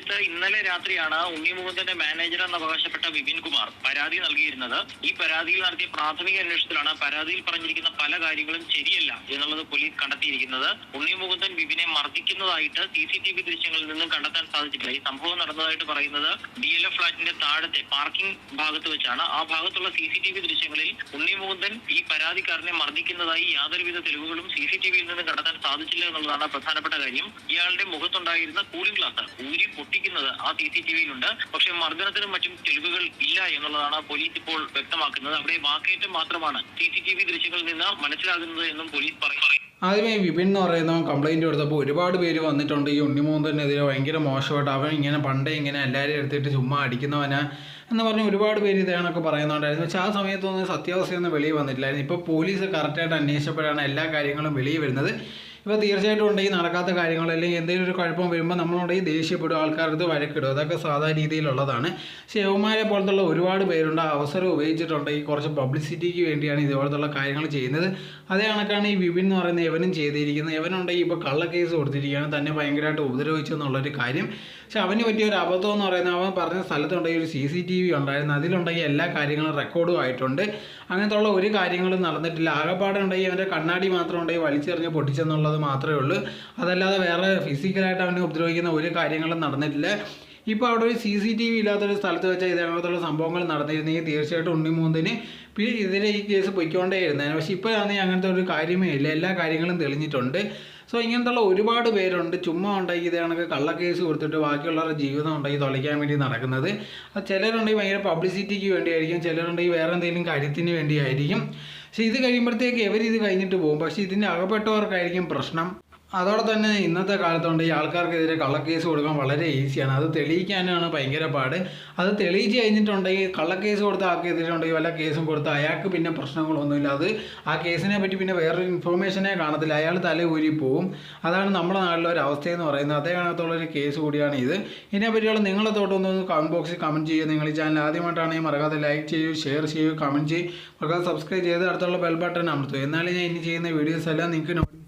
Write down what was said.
ഇത് ഇന്നലെ രാത്രിയാണ് ഉണ്ണിമുകുന്ദന്റെ മാനേജർ എന്ന് അവകാശപ്പെട്ട വിപിൻ കുമാർ പരാതി നൽകിയിരുന്നത്. ഈ പരാതിയിൽ നടത്തിയ പ്രാഥമിക അന്വേഷണത്തിലാണ് പരാതിയിൽ പറഞ്ഞിരിക്കുന്ന പല കാര്യങ്ങളും ശരിയല്ല എന്നുള്ളത് പോലീസ് കണ്ടെത്തിയിരിക്കുന്നത്. ഉണ്ണിമുകുന്ദൻ വിപിനെ മർദ്ദിക്കുന്നതായിട്ട് സി സി ടി വി ദൃശ്യങ്ങളിൽ നിന്നും കണ്ടെത്താൻ സാധിച്ചിട്ടില്ല. ഈ സംഭവം നടന്നതായിട്ട് പറയുന്നത് ഡി എൽ എഫ് ഫ്ളാറ്റിന്റെ താഴത്തെ പാർക്കിംഗ് ഭാഗത്ത് വെച്ചാണ്. ആ ഭാഗത്തുള്ള സി സി ടി വി ദൃശ്യങ്ങളിൽ ഉണ്ണിമുകുന്ദൻ ഈ പരാതിക്കാരനെ മർദ്ദിക്കുന്നതായി യാതൊരുവിധ തെളിവുകളും സി സി ടി വിയിൽ നിന്ന് കണ്ടെത്താൻ സാധിച്ചില്ല എന്നുള്ളതാണ് പ്രധാനപ്പെട്ട കാര്യം. ഇയാളുടെ മുഖത്തുണ്ടായിരുന്ന കൂളിംഗ് ഗ്ലാസ് ഊരി പൊട്ടിക്കുന്നത് ആ സി സി ടി വിയിലുണ്ട്. പക്ഷേ മർദ്ദനത്തിനും മറ്റും തെളിവുകൾ ഇല്ല എന്നുള്ളതാണ് പോലീസ് ഇപ്പോൾ വ്യക്തമാക്കുന്നത്. അവിടെ വാക്കേറ്റം മാത്രമാണ് സി സി ടി വി ദൃശ്യങ്ങളിൽ നിന്ന് മനസ്സിലാകുന്നത് എന്നും പോലീസ് പറയുന്നു. ആദ്യമേ വിപിൻ എന്ന് പറയുന്നവൻ കംപ്ലൈന്റ് കൊടുത്തപ്പോൾ ഒരുപാട് പേര് വന്നിട്ടുണ്ട്. ഈ ഉണ്ണിമോന്തനെതിരെ ഭയങ്കര മോശമായിട്ട് അവൻ ഇങ്ങനെ പണ്ടേ ഇങ്ങനെ എല്ലാവരും എടുത്തിട്ട് ചുമ്മാ അടിക്കുന്നവനാ എന്ന് പറഞ്ഞ് ഒരുപാട് പേര് ഇതാണൊക്കെ പറയുന്നുണ്ടായിരുന്നു. പക്ഷേ ആ സമയത്തൊന്നും സത്യാവസ്ഥയൊന്നും വെളിയിൽ വന്നിട്ടില്ലായിരുന്നു. ഇപ്പോൾ പോലീസ് കറക്റ്റായിട്ട് അന്വേഷിച്ചപ്പോഴാണ് എല്ലാ കാര്യങ്ങളും വെളിയിൽ വരുന്നത്. ഇപ്പോൾ തീർച്ചയായിട്ടും ഉണ്ടെങ്കിൽ നടക്കാത്ത കാര്യങ്ങൾ അല്ലെങ്കിൽ എന്തെങ്കിലും ഒരു കുഴപ്പം വരുമ്പോൾ നമ്മളുണ്ടെങ്കിൽ ദേഷ്യപ്പെടും ആൾക്കാർക്ക് വഴക്കിടും അതൊക്കെ സാധാരണ രീതിയിലുള്ളതാണ്. പക്ഷേ യവന്മാരെ പോലത്തുള്ള ഒരുപാട് പേരുണ്ട് ആ അവസരം ഉപയോഗിച്ചിട്ടുണ്ടെങ്കിൽ കുറച്ച് പബ്ലിസിറ്റിക്ക് വേണ്ടിയാണ് ഇതുപോലത്തുള്ള കാര്യങ്ങൾ ചെയ്യുന്നത്. അതേ കണക്കാണ് ഈ വിപിൻ എന്ന് പറയുന്ന യവനും ചെയ്തിരിക്കുന്നത്. യവനുണ്ടെങ്കിൽ ഇപ്പോൾ കള്ളക്കേസ് കൊടുത്തിരിക്കുകയാണ്. തന്നെ ഭയങ്കരമായിട്ട് ഉപദ്രവിച്ചു എന്നുള്ളൊരു കാര്യം. പക്ഷെ അവന് പറ്റിയ ഒരു അബദ്ധം എന്ന് പറയുന്നത് അവൻ പറഞ്ഞ സ്ഥലത്തുണ്ടെങ്കിൽ ഒരു സി സി ടി വി ഉണ്ടായിരുന്നു. അതിലുണ്ടെങ്കിൽ എല്ലാ കാര്യങ്ങളും റെക്കോർഡും ആയിട്ടുണ്ട്. അങ്ങനത്തെ ഒരു കാര്യങ്ങളും നടന്നിട്ടില്ല. ആകെപ്പാടുണ്ടെങ്കിൽ അവന്റെ കണ്ണാടി മാത്രം ഉണ്ടെങ്കിൽ വലിച്ചെറിഞ്ഞ് പൊട്ടിച്ചെന്നുള്ളത് മാത്രമേ ഉള്ളൂ. അതല്ലാതെ വേറെ ഫിസിക്കലായിട്ട് അവനെ ഉപദ്രവിക്കുന്ന ഒരു കാര്യങ്ങളും നടന്നിട്ടില്ല. ഇപ്പോൾ അവിടെ ഒരു സി സി ടി വി ഇല്ലാത്തൊരു സ്ഥലത്ത് വെച്ചാൽ ഇതേപോലത്തുള്ള സംഭവങ്ങൾ നടന്നിരുന്നെങ്കിൽ തീർച്ചയായിട്ടും പിന്നെ ഇതിലെ ഈ കേസ് പൊയ്ക്കൊണ്ടേയിരുന്നേനെ പക്ഷേ ഇപ്പോഴാണെങ്കിൽ അങ്ങനത്തെ ഒരു കാര്യമേ ഇല്ല. എല്ലാ കാര്യങ്ങളും തെളിഞ്ഞിട്ടുണ്ട്. സോ ഇങ്ങനത്തുള്ള ഒരുപാട് പേരുണ്ട്. ചുമ്മാ ഉണ്ടാക്കി ഇതാണെങ്കിൽ കള്ളക്കേസ് കൊടുത്തിട്ട് ബാക്കിയുള്ളവരുടെ ജീവിതം ഉണ്ടാക്കി തുളയ്ക്കാൻ വേണ്ടി നടക്കുന്നത്. അത് ചിലരുണ്ടെങ്കിൽ ഭയങ്കര പബ്ലിസിറ്റിക്ക് വേണ്ടിയായിരിക്കും. ചിലരുണ്ടെങ്കിൽ വേറെ എന്തെങ്കിലും കാര്യത്തിന് വേണ്ടിയായിരിക്കും. പക്ഷേ ഇത് കഴിയുമ്പോഴത്തേക്ക് ഇവർ ഇത് കഴിഞ്ഞിട്ട് പോകും. പക്ഷേ ഇതിന്റെ അകപ്പെട്ടവർക്കായിരിക്കും പ്രശ്നം. അതോടെ തന്നെ ഇന്നത്തെ കാലത്തുണ്ട് ഈ ആൾക്കാർക്കെതിരെ കള്ളക്കേസ് കൊടുക്കാൻ വളരെ ഈസിയാണ്. അത് തെളിയിക്കാനാണ് ഭയങ്കര പാട്. അത് തെളിയിച്ച് കഴിഞ്ഞിട്ടുണ്ടെങ്കിൽ കള്ളക്കേസ് കൊടുത്ത ആൾക്കെതിരെ ഉണ്ടെങ്കിൽ വല്ല കേസും കൊടുത്ത അയാൾക്ക് പിന്നെ പ്രശ്നങ്ങളൊന്നുമില്ല. അത് ആ കേസിനെ പറ്റി പിന്നെ വേറൊരു ഇൻഫോർമേഷനെ കാണത്തില്ല. അയാൾ തല ഊരി പോവും. അതാണ് നമ്മുടെ നാട്ടിലെ ഒരു അവസ്ഥയെന്ന് പറയുന്നത്. അതേ കാണത്തുള്ളൊരു കേസ് കൂടിയാണ് ഇത്. ഇതിനെപ്പറ്റിയുള്ള നിങ്ങളെ തോട്ടൊന്ന് കമന്റ് ബോക്സിൽ കമന്റ് ചെയ്യുക. നിങ്ങൾ ഈ ചാനൽ ആദ്യമായിട്ടാണെങ്കിൽ മറക്കാതെ ലൈക്ക് ചെയ്യൂ ഷെയർ ചെയ്യൂ കമന്റ് ചെയ്യൂ. മറക്കാതെ സബ്സ്ക്രൈബ് ചെയ്ത് അടുത്തുള്ള ബെൽ ബട്ടൺ അമർത്തുക. എന്നാലേ ഞാൻ ഇനി ചെയ്യുന്ന വീഡിയോസ് എല്ലാം നിങ്ങൾക്ക്